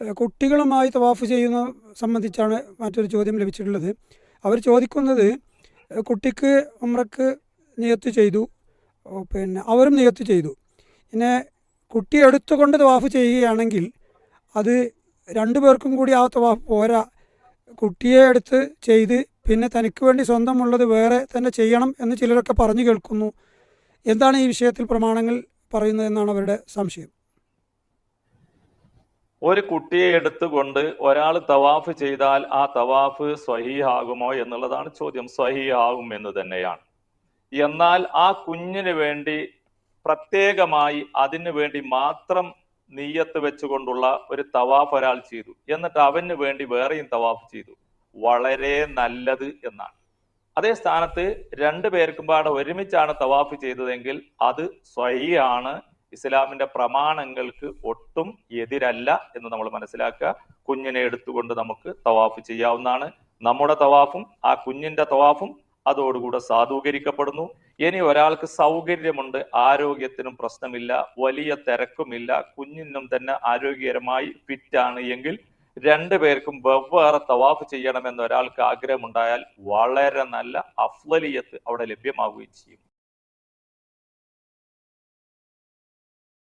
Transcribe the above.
കുട്ടികളുമായി തവാഫ് ചെയ്യുന്ന സംബന്ധിച്ചാണ് മറ്റൊരു ചോദ്യം ലഭിച്ചിട്ടുള്ളത്. അവർ ചോദിക്കുന്നത് കുട്ടിക്ക് ഉമ്രക്ക് നിയത്ത് ചെയ്തു. പിന്നെ അവരും നിയത്ത് ചെയ്തു. പിന്നെ കുട്ടി എടുത്തുകൊണ്ട് തവാഫ് ചെയ്യുകയാണെങ്കിൽ അത് രണ്ടു പേർക്കും കൂടി ആ തവാഫ് പോരാ. കുട്ടിയെ എടുത്ത് ചെയ്ത് പിന്നെ തനിക്ക് വേണ്ടി സ്വന്തമുള്ളത് വേറെ തന്നെ ചെയ്യണം എന്ന് ചിലരൊക്കെ പറഞ്ഞു കേൾക്കുന്നു. എന്താണ് ഈ വിഷയത്തിൽ പ്രമാണങ്ങൾ പറയുന്നതെന്നാണ് അവരുടെ സംശയം? ഒരു കുട്ടിയെ എടുത്തുകൊണ്ട് ഒരാൾ തവാഫ് ചെയ്താൽ ആ തവാഫ് സ്വഹീഹാകുമോ എന്നുള്ളതാണ് ചോദ്യം. സ്വഹീഹാകും എന്ന് തന്നെയാണ്. എന്നാൽ ആ കുഞ്ഞിന് വേണ്ടി പ്രത്യേകമായി അതിനു വേണ്ടി മാത്രം നീയത്ത് വെച്ചുകൊണ്ടുള്ള ഒരു തവാഫ് ഒരാൾ ചെയ്തു. എന്നിട്ട് അവന് വേണ്ടി വേറെയും തവാഫ് ചെയ്തു. വളരെ നല്ലത് എന്നാണ്. അതേ സ്ഥാനത്ത് രണ്ടു പേർക്കും പാടെ ഒരുമിച്ചാണ് തവാഫ് ചെയ്തതെങ്കിൽ അത് സ്വഹിയാണ് ഇസ്ലാമിന്റെ പ്രമാണങ്ങൾക്ക് ഒട്ടും എതിരല്ല എന്ന് നമ്മൾ മനസ്സിലാക്കുക. കുഞ്ഞിനെ എടുത്തുകൊണ്ട് നമുക്ക് തവാഫ് ചെയ്യാവുന്നതാണ്. നമ്മുടെ തവാഫും ആ കുഞ്ഞിന്റെ തവാഫും അതോടുകൂടെ സാധൂകരിക്കപ്പെടുന്നു. ഇനി ഒരാൾക്ക് സൗകര്യമുണ്ട് ആരോഗ്യത്തിനും പ്രശ്നമില്ല വലിയ തിരക്കുമില്ല കുഞ്ഞിനും തന്നെ ആരോഗ്യകരമായി ഫിറ്റ് ആണ് എങ്കിൽ രണ്ടു പേർക്കും വെവ്വേറെ തവാഫ് ചെയ്യണമെന്ന് ഒരാൾക്ക് ആഗ്രഹമുണ്ടായാൽ വളരെ നല്ല അഫ്ലലിയത്ത് അവിടെ ലഭ്യമാവുകയും ചെയ്യും.